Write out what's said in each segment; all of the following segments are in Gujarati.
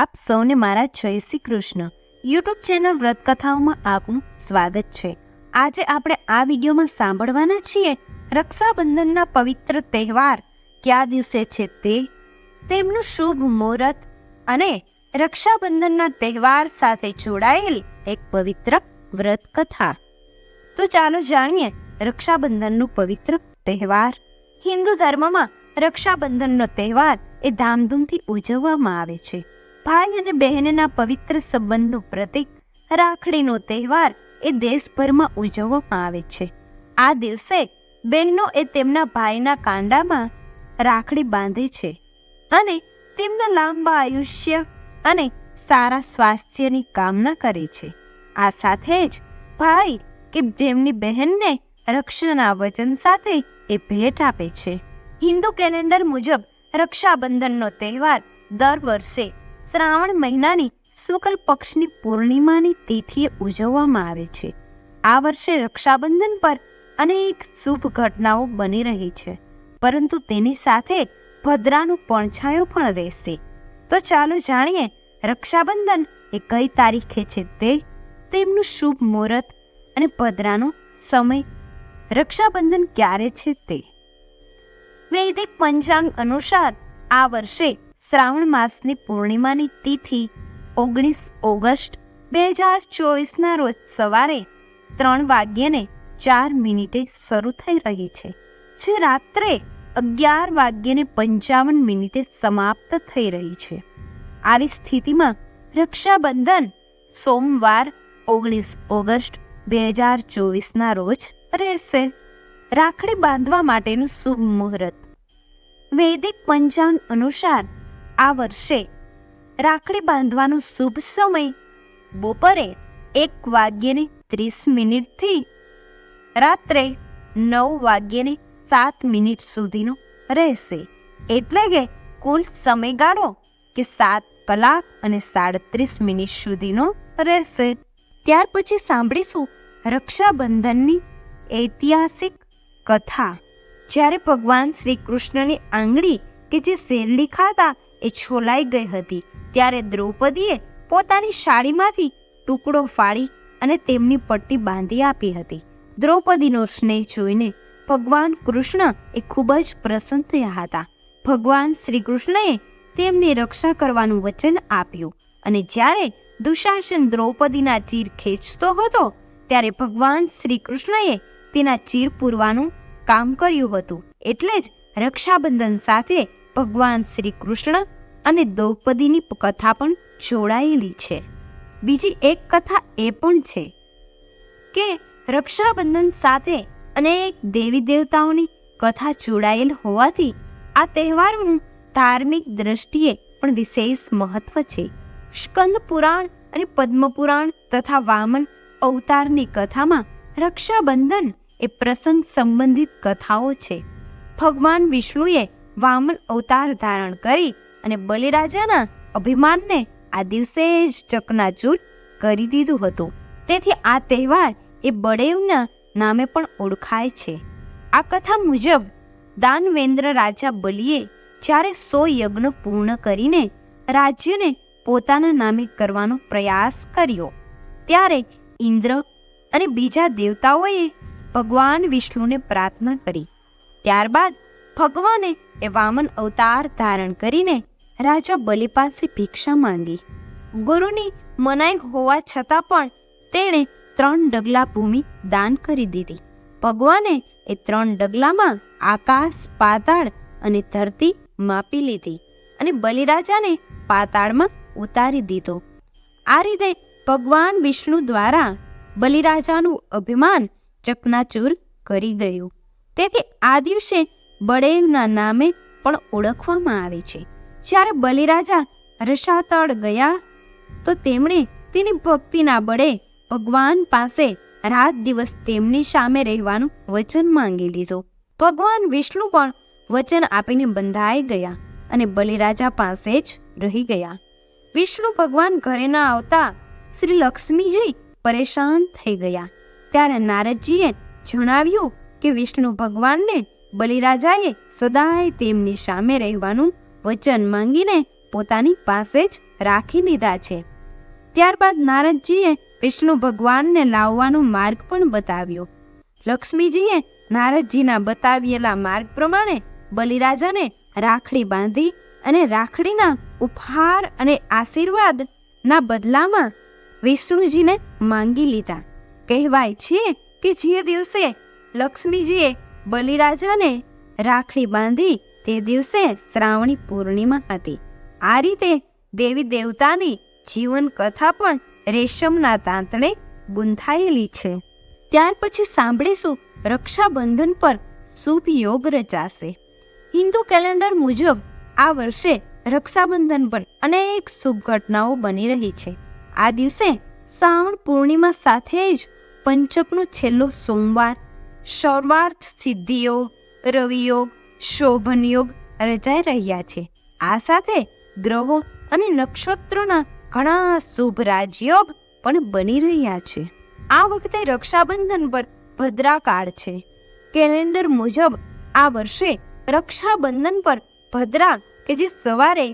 આપ સૌને મારા જય શ્રી કૃષ્ણ. યુટ્યુબ ચેનલ વ્રતકથાઓમાં આપનું સ્વાગત છે. આજે આપણે આ વિડીયોમાં સાંભળવાના છીએ રક્ષાબંધનના પવિત્ર તહેવાર. કયા દિવસે છે તે? તેમનું શુભ મુહૂર્ત અને રક્ષાબંધનના તહેવાર સાથે જોડાયેલ એક પવિત્ર વ્રત કથા તો ચાલો જાણીએ રક્ષાબંધનનું પવિત્ર તહેવાર. હિન્દુ ધર્મમાં રક્ષાબંધનનો તહેવાર એ ધામધૂમથી ઉજવવામાં આવે છે. ભાઈ અને બહેનના પવિત્ર સંબંધનું પ્રતીક રાખડીનો તહેવાર એ દેશભરમાં ઉજવવામાં આવે છે. આ દિવસે બહેનો એ તેમના ભાઈના કાંડામાં રાખડી બાંધે છે અને તેમના લાંબા આયુષ્ય અને સારા સ્વાસ્થ્યની કામના કરે છે. આ સાથે જ ભાઈ કે જેમની બહેનને રક્ષાના વચન સાથે એ ભેટ આપે છે. હિન્દુ કેલેન્ડર મુજબ રક્ષાબંધનનો તહેવાર દર વર્ષે શ્રાવણ મહિનાની શુક્લ પક્ષની પૂર્ણિમાની તિથિએ ઉજવવામાં આવે છે. આ વર્ષે રક્ષાબંધન પર અનેક શુભ ઘટનાઓ બની રહી છે, પરંતુ તેની સાથે ભદ્રાનો પણછાયો પણ રહેશે. તો ચાલો જાણીએ રક્ષાબંધન એ કઈ તારીખે છે તે, તેમનું શુભ મુહૂર્ત અને ભદ્રાનો સમય. રક્ષાબંધન ક્યારે છે તે? વૈદિક પંચાંગ અનુસાર આ વર્ષે શ્રાવણ માસની પૂર્ણિમાની તિથિ ઓગણીસ ઓગસ્ટ બે હજાર ચોવીસના રોજ સવારે ત્રણ વાગ્યે ચાર મિનિટે શરૂ થઈ રહી છે, જે રાત્રે અગિયાર વાગ્યે પંચાવન મિનિટે સમાપ્ત થઈ રહી છે. આવી સ્થિતિમાં રક્ષાબંધન સોમવાર ઓગણીસ ઓગસ્ટ બે હજાર ચોવીસના રોજ રહેશે. રાખડી બાંધવા માટેનું શુભ મુહૂર્ત. વૈદિક પંચાંગ અનુસાર આ વર્ષે રાખડી બાંધવાનો શુભ સમય બપોરે એક વાગ્યે ત્રીસ મિનિટથી રાત્રે નવ વાગ્યે સાત મિનિટ સુધીનો રહેશે. એટલે કે કુલ સમયગાળો કે સાત કલાક અને સાડત્રીસ મિનિટ સુધીનો રહેશે. ત્યાર પછી સાંભળીશું રક્ષાબંધનની ઐતિહાસિક કથા. જ્યારે ભગવાન શ્રી કૃષ્ણની આંગળી કે જે શેરડી ખાતા એ છોલાઈ ગઈ હતી. ત્યારે દ્રૌપદીએ પોતાની સાડીમાંથી ટુકડો ફાડી અને તેમની પટ્ટી બાંધી આપી હતી. દ્રૌપદીનો સ્નેહ જોઈને ભગવાન કૃષ્ણ એ ખૂબ જ પ્રસન્ન થયા હતા. ભગવાન શ્રી કૃષ્ણએ તેમની રક્ષા કરવાનું વચન આપ્યું અને જ્યારે દુશાસન દ્રૌપદીના ચીર ખેંચતો હતો, ત્યારે ભગવાન શ્રી કૃષ્ણએ તેના ચીર પૂરવાનું કામ કર્યું હતું. એટલે જ રક્ષાબંધન સાથે ભગવાન શ્રી કૃષ્ણ અને દ્રૌપદીની કથા પણ જોડાયેલી છે. બીજી એક કથા એ પણ છે કે રક્ષાબંધન સાથે અનેક દેવી દેવતાઓની કથા જોડાયેલ હોવાથી આ તહેવારનું ધાર્મિક દ્રષ્ટિએ પણ વિશેષ મહત્વ છે. સ્કંદ પુરાણ અને પદ્મપુરાણ તથા વામન અવતારની કથામાં રક્ષાબંધન એ પ્રસંગ સંબંધિત કથાઓ છે. ભગવાન વિષ્ણુએ વામન અવતાર ધારણ કરી અને બલિરાજાના અભિમાનને આ દિવસે જ ચકનાચૂર કરી દીધું હતું. તેથી આ તહેવાર એ બળેવના નામે પણ ઓળખાય છે. આ કથા મુજબ દાનવેન્દ્ર રાજા બલિએ જ્યારે સો યજ્ઞ પૂર્ણ કરીને રાજ્યને પોતાના નામે કરવાનો પ્રયાસ કર્યો. ત્યારે ઇન્દ્ર અને બીજા દેવતાઓએ ભગવાન વિષ્ણુને પ્રાર્થના કરી. ત્યારબાદ ભગવાને એ વામન અવતાર ધારણ કરીને રાજા બલિ પાસે ભિક્ષા માંગી. ગુરુની મનાઈ હોવા છતાં પણ તેણે ત્રણ ડગલા ભૂમિ દાન કરી દીધી. ભગવાને એ ત્રણ ડગલામાં આકાશ, પાતાળ અને ધરતી માપી લીધી અને બલિરાજાને પાતાળમાં ઉતારી દીધો. આ રીતે ભગવાન વિષ્ણુ દ્વારા બલિરાજાનું અભિમાન ચકનાચૂર કરી ગયું. તેથી આ દિવસે બળેવના નામે પણ ઓળખવામાં આવે છે. જ્યારે બલિરાજા રસાતળ ગયા, તો તેમણે તેની ભક્તિના બળે ભગવાન પાસે રાત દિવસ તેમની સામે રહેવાનું વચન માંગી લીધું. ભગવાન વિષ્ણુ પણ વચન આપીને બંધાઈ ગયા અને બલિરાજા પાસે જ રહી ગયા. વિષ્ણુ ભગવાન ઘરે ના આવતા શ્રી લક્ષ્મીજી પરેશાન થઈ ગયા. ત્યારે નારદજીએ જણાવ્યું કે વિષ્ણુ ભગવાનને બલિરાજાએ સદાય તેમની સામે રહેવાનું વચન માંગીને પોતાની પાસે જ રાખી લીધા છે. ત્યારબાદ નારદજીએ વિષ્ણુ ભગવાનને લાવવાનો માર્ગ પણ બતાવ્યો. લક્ષ્મીજીએ નારદજીના બતાવેલા માર્ગ પ્રમાણે બલિરાજાને રાખડી બાંધી અને રાખડીના ઉપહાર અને આશીર્વાદના બદલામાં વિષ્ણુજીને માંગી લીધા. કહેવાય છે કે જે દિવસે લક્ષ્મીજીએ બલિરાજાને રાખડી બાંધી તે દિવસે શ્રાવણી પૂર્ણિમા હતી. આ રીતે દેવી દેવતાની જીવન કથા પણ રેશમના તાંતણે ગુંથાયેલી છે. ત્યાર પછી સાંભળીશું રક્ષાબંધન પર શુભ યોગ રચાશે. હિન્દુ કેલેન્ડર મુજબ આ વર્ષે રક્ષાબંધન પર અનેક શુભ ઘટનાઓ બની રહી છે. આ દિવસે શ્રાવણ પૂર્ણિમા સાથે જ પંચકનો છેલ્લો સોમવાર સર્વાર્થ સિદ્ધિયોગ રવિયોગ શોભન યોગ રચાઈ રહ્યા છે. આ સાથે ગ્રહો અને નક્ષત્રોના ઘણા શુભ રાજયોગ પણ બની રહ્યા છે. આ વખતે રક્ષાબંધન પર ભદ્રાકાળ છે. કેલેન્ડર મુજબ આ વર્ષે રક્ષાબંધન પર ભદ્રા કે જે સવારે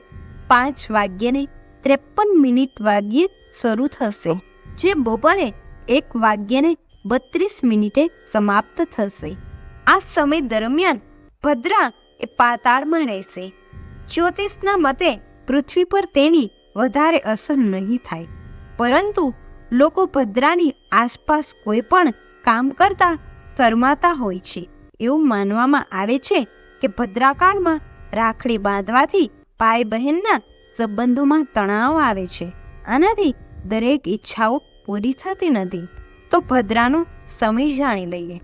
પાંચ વાગ્યે ત્રેપન મિનિટ વાગ્યે શરૂ થશે. જે બપોરે એક વાગ્યે બત્રીસ મિનિટે સમાપ્ત થશે. આ સમય દરમિયાન ભદ્રા એ પાતાળમાં રહેશે. જ્યોતિષના મતે પૃથ્વી પર તેની વધારે અસર નહીં થાય. પરંતુ લોકો ભદ્રાની આસપાસ કોઈ પણ કામ કરતા શરમાતા હોય છે. એવું માનવામાં આવે છે કે ભદ્રાકાળમાં રાખડી બાંધવાથી ભાઈ બહેનના સંબંધોમાં તણાવ આવે છે. આનાથી દરેક ઈચ્છાઓ પૂરી થતી નથી. તો ભદ્રાનો સમય જાણી લઈએ.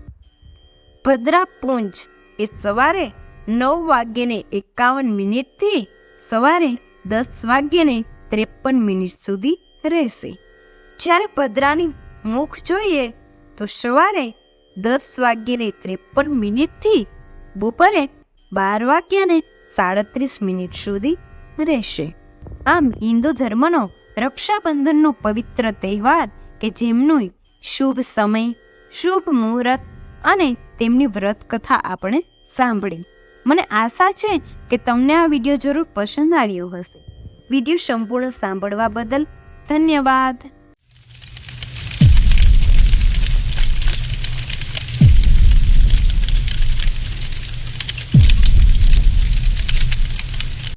ભદ્રા પૂંજ એ સવારે નવ વાગ્યે એકાવન મિનિટથી સવારે દસ વાગ્યે ત્રેપન મિનિટ સુધી રહેશે. જ્યારે ભદ્રાની મુખ જોઈએ તો સવારે દસ વાગ્યે ત્રેપન મિનિટથી બપોરે બાર વાગ્યાને સાડત્રીસ મિનિટ સુધી રહેશે. આમ હિન્દુ ધર્મનો રક્ષાબંધનનો પવિત્ર તહેવાર કે જેમનું શુભ સમય, શુભ મુહૂર્ત અને તેમની વ્રત કથા આપણે સાંભળી. મને આશા છે કે તમને આ વીડિયો જરૂર પસંદ આવ્યો હશે. વીડિયો સંપૂર્ણ સાંભળવા બદલ ધન્યવાદ.